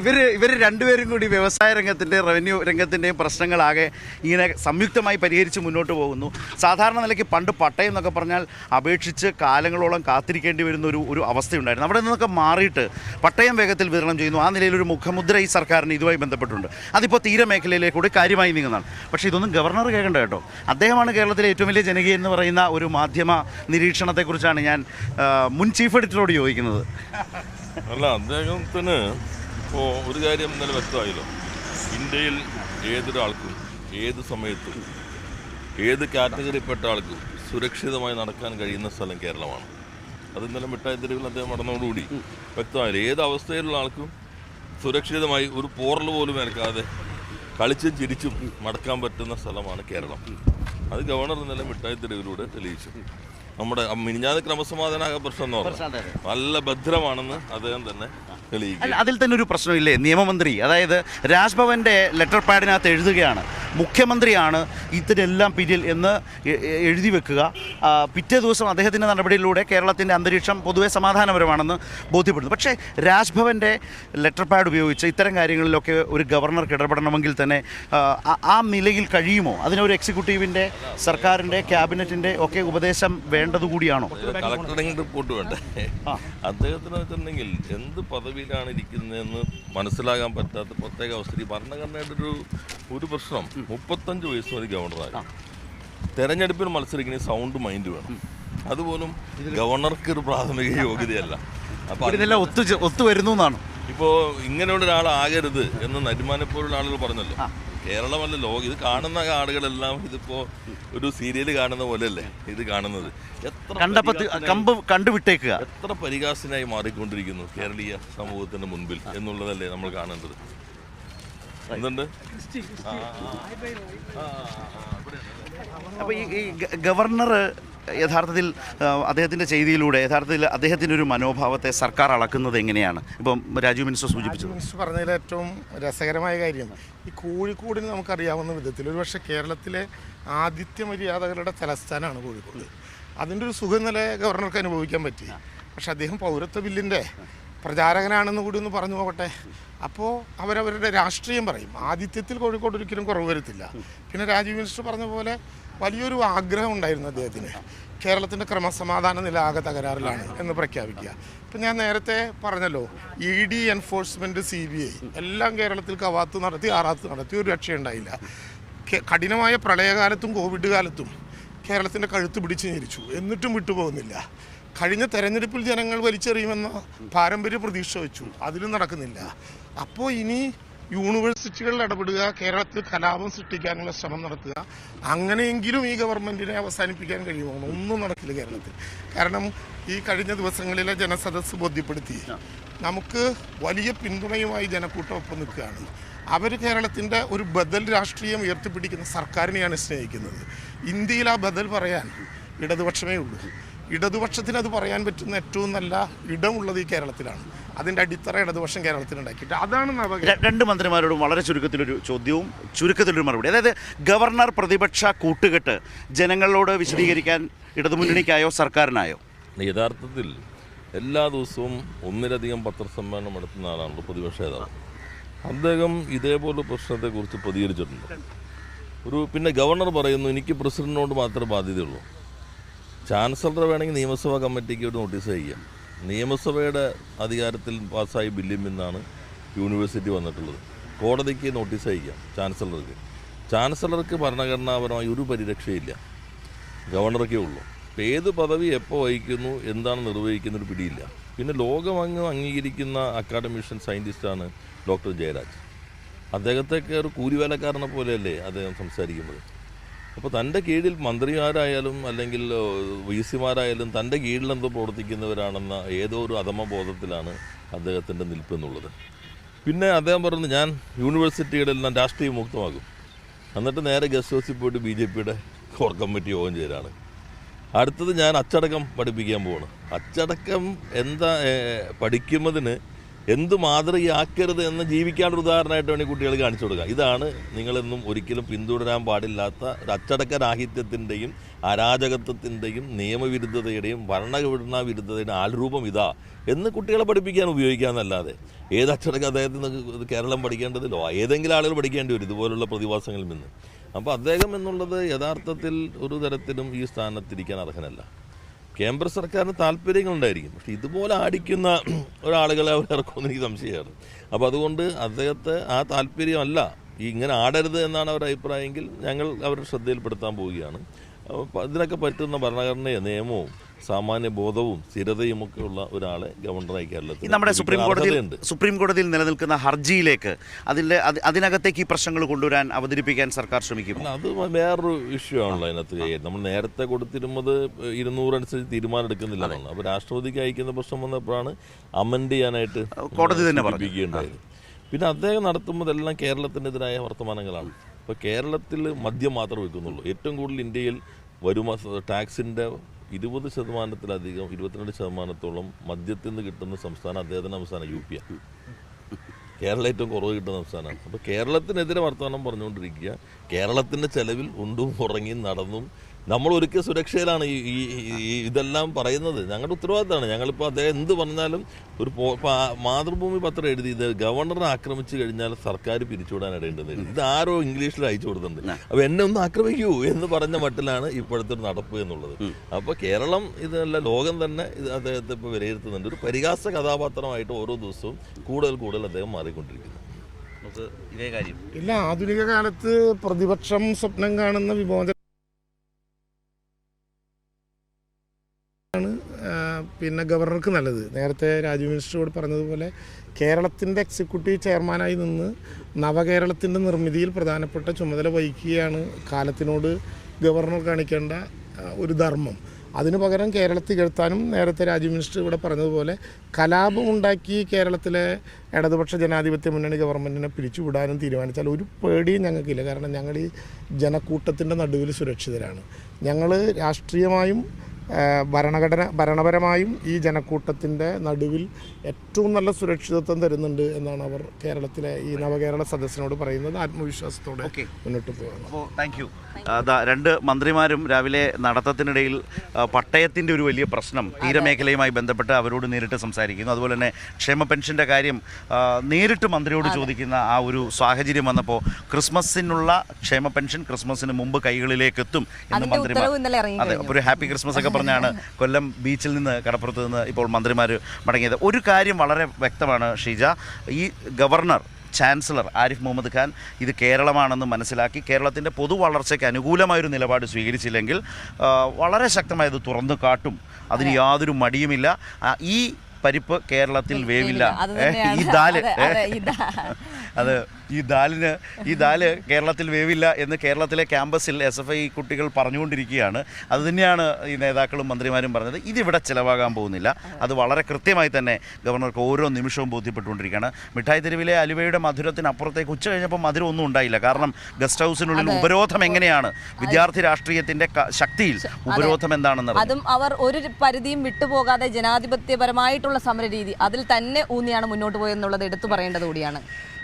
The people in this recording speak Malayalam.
ഇവർ ഇവർ രണ്ടുപേരും കൂടി വ്യവസായ രംഗത്തിന്റെ റവന്യൂ രംഗത്തിന്റെയും പ്രശ്നങ്ങളാകെ ഇങ്ങനെ സംയുക്തമായി പരിഹരിച്ച് മുന്നോട്ട് പോകുന്നു. സാധാരണ നിലയ്ക്ക് പണ്ട് പട്ടയം എന്നൊക്കെ പറഞ്ഞാൽ അപേക്ഷിച്ച് കാലങ്ങളോളം കാത്തിരിക്കേണ്ടി വരുന്ന ഒരു ഒരു അവസ്ഥയുണ്ടായിരുന്നു. അവിടെ നിന്നൊക്കെ മാറിയിട്ട് പട്ടയം വേഗത്തിൽ വിതരണം ചെയ്യുന്നു. ആ നിലയിൽ ഒരു മുഖമുദ്ര ഈ സർക്കാരിന് ഇതുമായി ബന്ധപ്പെട്ടിട്ടുണ്ട് അതിപ്പോൾ തീരമേഖലയിലേക്കൂടി കാര്യമായി നീങ്ങുന്നതാണ്. പക്ഷേ ഇതൊന്നും ഗവർണർ കേൾക്കേണ്ട കേട്ടോ. അദ്ദേഹമാണ് കേരളത്തിലെ ഏറ്റവും വലിയ ജനകീയ എന്ന് പറയുന്ന ഒരു മാധ്യമ നിരീക്ഷണത്തെക്കുറിച്ചാണ് ഞാൻ മുൻ ചീഫ് എഡിറ്ററോട് ചോദിക്കുന്നത്. അല്ല അദ്ദേഹത്തിന് ഇപ്പോൾ ഒരു കാര്യം ഇന്നലെ വ്യക്തമായല്ലോ. ഇന്ത്യയിൽ ഏതൊരാൾക്കും ഏത് സമയത്തും ഏത് കാറ്റഗറിപ്പെട്ട ആൾക്കും സുരക്ഷിതമായി നടക്കാൻ കഴിയുന്ന സ്ഥലം കേരളമാണ്. അത് ഇന്നലെ മിഠായി തെരുവിൽ അദ്ദേഹം നടന്നതോടുകൂടി വ്യക്തമായില്ല? ഏത് അവസ്ഥയിലുള്ള ആൾക്കും സുരക്ഷിതമായി ഒരു പോറൽ പോലും ഏൽക്കാതെ കളിച്ചും ചിരിച്ചും മടക്കാൻ പറ്റുന്ന സ്ഥലമാണ് കേരളം. അത് ഗവർണർ ഇന്നലെ മിഠായി തെരുവിലൂടെ തെളിയിച്ചു. നമ്മുടെ മിനിഞ്ഞാത് ക്രമസമാധാന പ്രശ്നം എന്ന് പറഞ്ഞാൽ നല്ല ഭദ്രമാണെന്ന് അദ്ദേഹം തന്നെ അല്ല അതിൽ തന്നെ ഒരു പ്രശ്നമില്ലേ? നിയമമന്ത്രി അതായത് രാജ്ഭവന്റെ ലെറ്റർ പാഡിനകത്ത് എഴുതുകയാണ്. മുഖ്യമന്ത്രിയാണ് ഇതിനെല്ലാം പിന്നിൽ എന്ന് എഴുതി വെക്കുക. പിറ്റേ ദിവസം അദ്ദേഹത്തിന്റെ നടപടിയിലൂടെ കേരളത്തിന്റെ അന്തരീക്ഷം പൊതുവെ സമാധാനപരമാണെന്ന് ബോധ്യപ്പെടുന്നു. പക്ഷേ രാജ്ഭവന്റെ ലെറ്റർ പാഡ് ഉപയോഗിച്ച് ഇത്തരം കാര്യങ്ങളിലൊക്കെ ഒരു ഗവർണർക്ക് ഇടപെടണമെങ്കിൽ തന്നെ ആ, നിലയിൽ കഴിയുമോ? അതിനൊരു എക്സിക്യൂട്ടീവിന്റെ സർക്കാരിന്റെ ക്യാബിനറ്റിന്റെ ഒക്കെ ഉപദേശം വേണ്ടതുകൂടിയാണോ? കളക്ടറിംഗ് റിപ്പോർട്ട് വേണ്ടേ അദ്ദേഹത്തിന് എന്ത് എന്ത് പദവിയിലാണ് ഇരിക്കുന്നതെന്ന് മനസ്സിലാകാൻ പറ്റാത്ത പ്രത്യേക അവസ്ഥ ഈ ഭരണഘടനയുടെ ഒരു ഒരു പ്രശ്നം മുപ്പത്തഞ്ച് വയസ്സ് വരെ ഗവർണറായി തെരഞ്ഞെടുപ്പിൽ മത്സരിക്കുന്ന സൗണ്ട് മൈൻഡ് വേണം. അതുപോലും ഗവർണർക്ക് ഒരു പ്രാഥമിക യോഗ്യതയല്ല. അപ്പൊ ഇതിനെല്ലാം ഒത്തു ഒത്തു വരുന്നു എന്നാണ്. ഇപ്പോ ഇങ്ങനെയുള്ള ഒരാളാകരുത് എന്ന് നരിമാനെപ്പോലുള്ള ആളുകൾ പറഞ്ഞല്ലോ. കേരളമല്ല ലോകം ഇത് കാണുന്ന ആളുകളെല്ലാം ഇതിപ്പോ ഒരു സീരിയൽ കാണുന്ന പോലെയല്ലേ ഇത് കാണുന്നത് എത്ര കണ്ടുവിട്ടേക്കുക എത്ര പരിഹാസനായി മാറിക്കൊണ്ടിരിക്കുന്നു കേരളീയ സമൂഹത്തിന്റെ മുൻപിൽ എന്നുള്ളതല്ലേ നമ്മൾ കാണേണ്ടത് എന്തുണ്ട് അപ്പൊ ഈ ഗവർണർ യഥാർത്ഥത്തിൽ അദ്ദേഹത്തിന്റെ ചെയ്തിയിലൂടെ യഥാർത്ഥത്തിൽ അദ്ദേഹത്തിന്റെ ഒരു മനോഭാവത്തെ സർക്കാർ അളക്കുന്നത് എങ്ങനെയാണ്? ഇപ്പം രാജു മിനിസ്റ്റർ സൂചിപ്പിച്ചത്. മിനിസ്റ്റർ പറഞ്ഞതിൽ ഏറ്റവും രസകരമായ കാര്യം ഈ കോഴിക്കോടിന് നമുക്കറിയാവുന്ന വിധത്തിൽ ഒരുപക്ഷെ കേരളത്തിലെ ആദിത്യ മര്യാദകളുടെ തലസ്ഥാനമാണ് കോഴിക്കോട്. അതിന്റെ ഒരു സുഖനില ഗവർണർക്ക് അനുഭവിക്കാൻ പറ്റി. പക്ഷെ അദ്ദേഹം പൗരത്വ ബില്ലിന്റെ പ്രചാരകനാണെന്ന് കൂടി ഒന്ന് പറഞ്ഞു പോകട്ടെ. അപ്പോൾ അവരവരുടെ രാഷ്ട്രീയം പറയും. ആദിത്യത്തിൽ കോഴിക്കോട് ഒരിക്കലും കുറവ് വരുത്തില്ല. പിന്നെ രാജീവ് മിനിസ്റ്റർ പറഞ്ഞ പോലെ വലിയൊരു ആഗ്രഹം ഉണ്ടായിരുന്നു അദ്ദേഹത്തിന്. കേരളത്തിന്റെ ക്രമസമാധാന നില ആകെ തകരാറിലാണ് എന്ന് പ്രഖ്യാപിക്കുക. ഇപ്പം ഞാൻ നേരത്തെ പറഞ്ഞല്ലോ E D enforcement C B I എല്ലാം കേരളത്തിൽ കവാത്ത് നടത്തി ആറാത്ത് നടത്തി ഒരു രക്ഷയുണ്ടായില്ല കഠിനമായ പ്രളയകാലത്തും കോവിഡ് കാലത്തും കേരളത്തിന്റെ കഴുത്ത് പിടിച്ച് ഞെരിച്ചു. എന്നിട്ടും വിട്ടുപോകുന്നില്ല. കഴിഞ്ഞ തെരഞ്ഞെടുപ്പിൽ ജനങ്ങൾ വലിച്ചെറിയുമെന്ന പാരമ്പര്യ പ്രതീക്ഷ വെച്ചു. അതിലും നടക്കുന്നില്ല. അപ്പോൾ ഇനി യൂണിവേഴ്സിറ്റികളിൽ ഇടപെടുക കേരളത്തിൽ കലാപം സൃഷ്ടിക്കാനുള്ള ശ്രമം നടത്തുക അങ്ങനെയെങ്കിലും ഈ ഗവൺമെന്റിനെ അവസാനിപ്പിക്കാൻ കഴിയുമോ ഒന്നും നടക്കില്ല കേരളത്തിൽ. കാരണം ഈ കഴിഞ്ഞ ദിവസങ്ങളിലെ ജനസദസ് ബോധ്യപ്പെടുത്തി നമുക്ക് വലിയ പിന്തുണയുമായി ജനക്കൂട്ടം ഒപ്പം നിൽക്കുകയാണ്. അവർ കേരളത്തിന്റെ ഒരു ബദൽ രാഷ്ട്രീയം ഉയർത്തിപ്പിടിക്കുന്ന സർക്കാരിനെയാണ് സ്നേഹിക്കുന്നത്. ഇന്ത്യയിൽ ആ ബദൽ പറയാൻ ഇടതുപക്ഷമേ ഉള്ളൂ. ഇടതുപക്ഷത്തിന് അത് പറയാൻ പറ്റുന്ന ഏറ്റവും നല്ല ഇടമുള്ളത് ഈ കേരളത്തിലാണ്. അതിന്റെ അടിത്തറ ഇടതുപക്ഷം കേരളത്തിലുണ്ടാക്കിയിട്ട് അതാണ് രണ്ട് മന്ത്രിമാരോടും വളരെ ചുരുക്കത്തിലൊരു ചോദ്യവും ചുരുക്കത്തിലൊരു മറുപടി. അതായത് ഗവർണർ പ്രതിപക്ഷ കൂട്ടുകെട്ട് ജനങ്ങളോട് വിശദീകരിക്കാൻ ഇടതുമുന്നണിക്കായോ സർക്കാരിനായോ? യഥാർത്ഥത്തിൽ എല്ലാ ദിവസവും ഒന്നിലധികം പത്രസമ്മേളനം നടത്തുന്ന ആളാണ് പ്രതിപക്ഷ നേതാവ്. അദ്ദേഹം ഇതേപോലെ പ്രശ്നത്തെക്കുറിച്ച് പ്രതികരിച്ചിട്ടുണ്ട്. ഒരു പിന്നെ ഗവർണർ പറയുന്നു എനിക്ക് പ്രസിഡന്റിനോട് മാത്രമേ ബാധ്യതയുള്ളൂ. ചാൻസലർ വേണമെങ്കിൽ നിയമസഭാ കമ്മിറ്റിക്ക് ഒരു നോട്ടീസ് അയക്കാം. നിയമസഭയുടെ അധികാരത്തിൽ പാസ്സായ ബില്ലിൽ നിന്നാണ് യൂണിവേഴ്സിറ്റി വന്നിട്ടുള്ളത്. കോടതിക്ക് നോട്ടീസ് അയക്കാം ചാൻസലർക്ക് ചാൻസലർക്ക് ഭരണഘടനാപരമായി ഒരു പരിരക്ഷയില്ല. ഗവർണർക്കേ ഉള്ളൂ. ഏത് പദവി എപ്പോൾ വഹിക്കുന്നു എന്താണ് നിർവഹിക്കുന്ന ഒരു പിടിയില്ല. പിന്നെ ലോകമങ്ങ് അംഗീകരിക്കുന്ന അക്കാഡമിഷ്യൻ സയന്റിസ്റ്റാണ് ഡോക്ടർ ജയരാജ്. അദ്ദേഹത്തെയൊക്കെ ഒരു കൂലിവേലക്കാരനെ പോലെയല്ലേ അദ്ദേഹം സംസാരിക്കുന്നത്? അപ്പോൾ തന്റെ കീഴിൽ മന്ത്രിമാരായാലും അല്ലെങ്കിൽ വി സിമാരായാലും തന്റെ കീഴിലെന്തോ പ്രവർത്തിക്കുന്നവരാണെന്ന ഏതോ ഒരു അധമബോധത്തിലാണ് അദ്ദേഹത്തിന്റെ നിൽപ്പെന്നുള്ളത്. പിന്നെ അദ്ദേഹം പറഞ്ഞു ഞാൻ യൂണിവേഴ്സിറ്റികളെല്ലാം രാഷ്ട്രീയ മുക്തമാകും എന്നിട്ട് നേരെ ഗസ്റ്റ് ഹൗസിൽ പോയിട്ട് ബി ജെ പിയുടെ കോർ കമ്മിറ്റി യോഗം ചേരാണ്. അടുത്തത് ഞാൻ അച്ചടക്കം പഠിപ്പിക്കാൻ പോവാണ്. അച്ചടക്കം എന്താ പഠിക്കുന്നതിന് എന്ത് മാതൃകയാക്കരുത് എന്ന് ജീവിക്കാനുള്ള ഉദാഹരണമായിട്ട് വേണ്ടി കുട്ടികൾ കാണിച്ചു കൊടുക്കുക ഇതാണ് നിങ്ങളെന്നും ഒരിക്കലും പിന്തുടരാൻ പാടില്ലാത്ത ഒരു അച്ചടക്ക രാഹിത്യത്തിന്റെയും അരാജകത്വത്തിന്റെയും നിയമവിരുദ്ധതയുടെയും ഭരണഘടനാ വിരുദ്ധതയുടെ ആൾരൂപം ഇതാ എന്ന് കുട്ടികളെ പഠിപ്പിക്കാൻ ഉപയോഗിക്കാമെന്നല്ലാതെ ഏത് അച്ചടക്ക അദ്ദേഹത്തിൽ നിന്ന് കേരളം പഠിക്കേണ്ടതിലോ? ഏതെങ്കിലും ആളുകൾ പഠിക്കേണ്ടി വരും ഇതുപോലുള്ള പ്രതിഭാസങ്ങളിൽ നിന്ന്. അപ്പോൾ അദ്ദേഹം എന്നുള്ളത് യഥാർത്ഥത്തിൽ ഒരു തരത്തിലും ഈ സ്ഥാനത്തിരിക്കാൻ അർഹനല്ല. കേന്ദ്ര സർക്കാരിന് താല്പര്യങ്ങളുണ്ടായിരിക്കും. പക്ഷെ ഇതുപോലെ ആടിക്കുന്ന ഒരാളുകളെ അവർ ഇറക്കുമെന്ന് എനിക്ക് സംശയമാണ്. അപ്പോൾ അതുകൊണ്ട് അദ്ദേഹത്തെ ആ താല്പര്യമല്ല. ഈ ഇങ്ങനെ ആടരുത് എന്നാണ് അവരുടെ അഭിപ്രായമെങ്കിൽ ഞങ്ങൾ അവരുടെ ശ്രദ്ധയിൽപ്പെടുത്താൻ പോവുകയാണ്. ഇതിനൊക്കെ പറ്റുന്ന ഭരണഘടനയോ നിയമവും സാമാന്യ ബോധവും സ്ഥിരതയും ഒക്കെ ഉള്ള ഒരാളെ ഗവർണറായി കേരളത്തിൽ നമ്മുടെ സുപ്രീം കോടതി സുപ്രീം കോടതിയിൽ നിലനിൽക്കുന്ന ഹർജിയിലേക്ക് അതിന്റെ അത് അതിനകത്തേക്ക് ഈ പ്രശ്നങ്ങൾ കൊണ്ടുവരാൻ അവതരിപ്പിക്കാൻ സർക്കാർ ശ്രമിക്കും. അത് വേറൊരു ഇഷ്യൂ ആണല്ലോ അതിനകത്ത്. നമ്മൾ നേരത്തെ കൊടുത്തിരുന്നത് ഇരുന്നൂറനുസരിച്ച് തീരുമാനം എടുക്കുന്നില്ല എന്നാണ്. അപ്പോൾ രാഷ്ട്രപതിക്ക് അയക്കുന്ന പ്രശ്നം വന്നപ്പോഴാണ് അമെൻഡ് ചെയ്യാനായിട്ട് കോടതി തന്നെ പറഞ്ഞിരിക്കുകയുണ്ടായത് പിന്നെ അദ്ദേഹം നടത്തുമ്പോൾ എല്ലാം കേരളത്തിനെതിരായ വർത്തമാനങ്ങളാണ്. ഇപ്പോൾ കേരളത്തിൽ മദ്യം മാത്രം വിൽക്കുന്നുള്ളൂ. ഏറ്റവും കൂടുതൽ ഇന്ത്യയിൽ വരുമാ ടാക്സിന്റെ ഇരുപത് ശതമാനത്തിലധികം ഇരുപത്തിരണ്ട് ശതമാനത്തോളം മദ്യത്തിൽ നിന്ന് കിട്ടുന്ന സംസ്ഥാനം അദ്ദേഹത്തിന്റെ സംസ്ഥാനം യു പി ആണ് കേരള ഏറ്റവും കുറവ് കിട്ടുന്ന സംസ്ഥാനമാണ്. അപ്പോൾ കേരളത്തിനെതിരെ വർത്തമാനം പറഞ്ഞുകൊണ്ടിരിക്കുക. കേരളത്തിന്റെ ചെലവിൽ ഉണ്ടും ഉറങ്ങിയും നടന്നും നമ്മൾ ഒരിക്കൽ സുരക്ഷയിലാണ് ഈ ഇതെല്ലാം പറയുന്നത്. ഞങ്ങളുടെ ഉത്തരവാദിത്തമാണ്. ഞങ്ങളിപ്പോൾ അദ്ദേഹം എന്ത് പറഞ്ഞാലും ഒരു മാതൃഭൂമി പത്രം എഴുതി ഇത് ഗവർണറെ ആക്രമിച്ചു കഴിഞ്ഞാൽ സർക്കാർ പിരിച്ചുവിടാൻ ഇടേണ്ടത് ഇത് ആരോ ഇംഗ്ലീഷിൽ അയച്ചു കൊടുത്തിട്ടുണ്ട്. അപ്പോൾ എന്നെ ഒന്ന് ആക്രമിക്കൂ എന്ന് പറഞ്ഞ മട്ടിലാണ് ഇപ്പോഴത്തെ ഒരു നടപ്പ് എന്നുള്ളത്. അപ്പോൾ കേരളം ഇതല്ല ലോകം തന്നെ ഇത് അദ്ദേഹത്തെ ഇപ്പോൾ വിലയിരുത്തുന്നുണ്ട്. ഒരു പരിഹാസ കഥാപാത്രമായിട്ട് ഓരോ ദിവസവും കൂടുതൽ കൂടുതൽ അദ്ദേഹം മാറിക്കൊണ്ടിരിക്കുന്നു. ഇതേ കാര്യം. ഇല്ല ആധുനിക കാലത്ത് പ്രതിപക്ഷം സ്വപ്നം കാണുന്ന വിമോചന പിന്നെ ഗവർണർക്ക് നല്ലത്. നേരത്തെ രാജ്യ മിനിസ്റ്ററോട് പറഞ്ഞതുപോലെ കേരളത്തിന്റെ എക്സിക്യൂട്ടീവ് ചെയർമാനായി നിന്ന് നവകേരളത്തിന്റെ നിർമ്മിതിയിൽ പ്രധാനപ്പെട്ട ചുമതല വഹിക്കുകയാണ്. കാലത്തിനോട് ഗവർണർ കാണിക്കേണ്ട ഒരു ധർമ്മം. അതിനു പകരം കേരളത്തിൽ കേൾത്താനും നേരത്തെ രാജ്യ മിനിസ്റ്റർ ഇവിടെ പറഞ്ഞതുപോലെ കലാപം ഉണ്ടാക്കി കേരളത്തിലെ ഇടതുപക്ഷ ജനാധിപത്യ മുന്നണി ഗവൺമെന്റിനെ പിരിച്ചുവിടാനും തീരുമാനിച്ചാൽ ഒരു പേടിയും ഞങ്ങൾക്കില്ല. കാരണം ഞങ്ങൾ ഈ ജനക്കൂട്ടത്തിന്റെ നടുവിൽ സുരക്ഷിതരാണ്. ഞങ്ങൾ രാഷ്ട്രീയമായും ഭരണഘടന ഭരണപരമായും ഈ ജനക്കൂട്ടത്തിന്റെ നടുവിൽ ഏറ്റവും നല്ല സുരക്ഷിതത്വം തരുന്നുണ്ട് എന്നാണ് അവർ കേരളത്തിലെ ഈ നവകേരള സദസ്സിനോട് പറയുന്നത്. ആത്മവിശ്വാസത്തോടെ മുന്നോട്ട് പോകുന്നത് അപ്പോൾ താങ്ക് യു രണ്ട് മന്ത്രിമാരും രാവിലെ നടത്തത്തിനിടയിൽ പട്ടയത്തിന്റെ ഒരു വലിയ പ്രശ്നം തീരമേഖലയുമായി ബന്ധപ്പെട്ട് അവരോട് നേരിട്ട് സംസാരിക്കുന്നു. അതുപോലെ തന്നെ ക്ഷേമ പെൻഷന്റെ കാര്യം നേരിട്ട് മന്ത്രിയോട് ചോദിക്കുന്ന ആ ഒരു സാഹചര്യം വന്നപ്പോൾ ക്രിസ്മസിനുള്ള ക്ഷേമ പെൻഷൻ ക്രിസ്മസിന് മുമ്പ് കൈകളിലേക്ക് എത്തും എന്ന് മന്ത്രി അതെ ഒരു ഹാപ്പി ക്രിസ്മസ് ഒക്കെ പറഞ്ഞാണ് കൊല്ലം ബീച്ചിൽ നിന്ന് കടപ്പുറത്ത് നിന്ന് ഇപ്പോൾ മന്ത്രിമാർ മടങ്ങിയത്. ഒരു കാര്യം വളരെ വ്യക്തമാണ് ഷീജ. ഈ ഗവർണർ ചാൻസലർ ആരിഫ് മുഹമ്മദ് ഖാൻ ഇത് കേരളമാണെന്ന് മനസ്സിലാക്കി കേരളത്തിന്റെ പൊതു വളർച്ചയ്ക്ക് അനുകൂലമായൊരു നിലപാട് സ്വീകരിച്ചില്ലെങ്കിൽ വളരെ ശക്തമായത് തുറന്നു കാട്ടും. അതിന് യാതൊരു മടിയുമില്ല. ഈ പരിപ്പ് കേരളത്തിൽ വേവില്ല. ഈ ദാൽ. അതെ, ഈ ദാലിന് ഈ ദാൽ കേരളത്തിൽ വേവില്ല എന്ന് കേരളത്തിലെ ക്യാമ്പസിൽ എസ് എഫ് ഐ കുട്ടികൾ പറഞ്ഞുകൊണ്ടിരിക്കുകയാണ്. അത് തന്നെയാണ് ഈ നേതാക്കളും മന്ത്രിമാരും പറഞ്ഞത്. ഇതിവിടെ ചിലവാകാൻ പോകുന്നില്ല. അത് വളരെ കൃത്യമായി തന്നെ ഗവർണർക്ക് ഓരോ നിമിഷവും ബോധ്യപ്പെട്ടുകൊണ്ടിരിക്കുകയാണ്. മിഠായി തെരുവിലെ അലുവയുടെ മധുരത്തിനപ്പുറത്തേക്ക് ഉച്ച കഴിഞ്ഞപ്പോൾ മധുരം ഒന്നും ഉണ്ടായില്ല. കാരണം ഗസ്റ്റ് ഹൗസിനുള്ളിൽ ഉപരോധം എങ്ങനെയാണ്? വിദ്യാർത്ഥി രാഷ്ട്രീയത്തിന്റെ ശക്തിയിൽ ഉപരോധം എന്താണെന്ന് അതും അവർ ഒരു പരിധിയും വിട്ടുപോകാതെ ജനാധിപത്യപരമായിട്ടുള്ള സമരരീതി അതിൽ തന്നെ ഊന്നിയാണ് മുന്നോട്ട് പോയെന്നുള്ളത് എടുത്തു പറയേണ്ടത് കൂടിയാണ്.